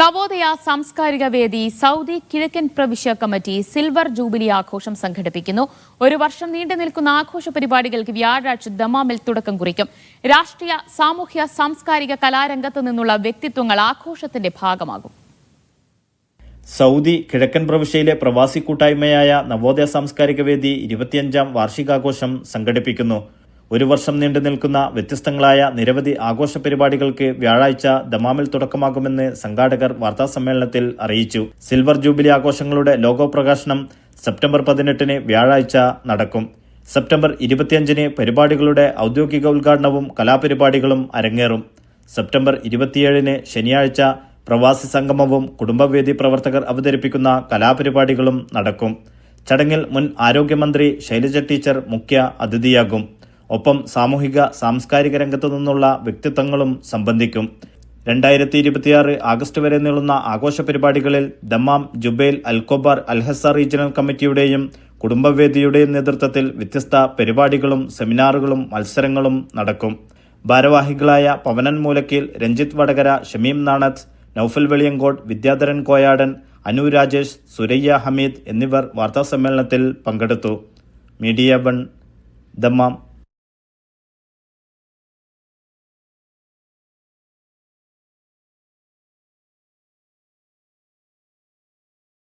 നവോദയ സാംസ്കാരിക വേദി സൗദി കിഴക്കൻ പ്രവിശ്യ കമ്മിറ്റി സിൽവർ ജൂബിലി ആഘോഷം സംഘടിപ്പിക്കുന്നു. ഒരു വർഷം നീണ്ടു നിൽക്കുന്ന ആഘോഷ പരിപാടികൾക്ക് വ്യാഴാഴ്ച ദമാമിൽ തുടക്കം കുറിക്കും. രാഷ്ട്രീയ സാമൂഹ്യ സാംസ്കാരിക കലാരംഗത്ത് നിന്നുള്ള വ്യക്തിത്വങ്ങൾ ആഘോഷത്തിന്റെ ഭാഗമാകും. സൗദി കിഴക്കൻ പ്രവിശ്യയിലെ പ്രവാസി കൂട്ടായ്മയായ നവോദയ സാംസ്കാരിക വേദി ഇരുപത്തിയഞ്ചാം വാർഷികാഘോഷം സംഘടിപ്പിക്കുന്നു. ഒരു വർഷം നീണ്ടു നിൽക്കുന്ന വ്യത്യസ്തങ്ങളായ നിരവധി ആഘോഷ പരിപാടികൾക്ക് വ്യാഴാഴ്ച ദമാമിൽ തുടക്കമാകുമെന്ന് സംഘാടകർ വാർത്താസമ്മേളനത്തിൽ അറിയിച്ചു. സിൽവർ ജൂബിലി ആഘോഷങ്ങളുടെ ലോഗോ പ്രകാശനം സെപ്റ്റംബർ പതിനെട്ടിന് വ്യാഴാഴ്ച നടക്കും. സെപ്റ്റംബർ ഇരുപത്തിയഞ്ചിന് പരിപാടികളുടെ ഔദ്യോഗിക ഉദ്ഘാടനവും കലാപരിപാടികളും അരങ്ങേറും. സെപ്റ്റംബർ ഇരുപത്തിയേഴിന് ശനിയാഴ്ച പ്രവാസി സംഗമവും കുടുംബവേദി പ്രവർത്തകർ അവതരിപ്പിക്കുന്ന കലാപരിപാടികളും നടക്കും. ചടങ്ങിൽ മുൻ ആരോഗ്യമന്ത്രി ശൈലജ ടീച്ചർ മുഖ്യ അതിഥിയാകും. ഒപ്പം സാമൂഹിക സാംസ്കാരിക രംഗത്തു നിന്നുള്ള വ്യക്തിത്വങ്ങളും സംബന്ധിക്കും. രണ്ടായിരത്തി ഇരുപത്തിയാറ് ആഗസ്റ്റ് വരെ നീളുന്ന ആഘോഷ പരിപാടികളിൽ Dammam Jubail Al Khobar Al Hasa regional കമ്മിറ്റിയുടെയും കുടുംബവേദിയുടെയും നേതൃത്വത്തിൽ വ്യത്യസ്ത പരിപാടികളും സെമിനാറുകളും മത്സരങ്ങളും നടക്കും. ഭാരവാഹികളായ പവനൻ മൂലക്കിൽ രഞ്ജിത്ത് വടകര ഷമീം നാണത്ത് നൌഫൽ വെളിയങ്കോട് വിദ്യാധരൻ കോയാടൻ അനു രാജേഷ് സുരയ്യ ഹമീദ് എന്നിവർ വാർത്താസമ്മേളനത്തിൽ പങ്കെടുത്തു. Media one Dammam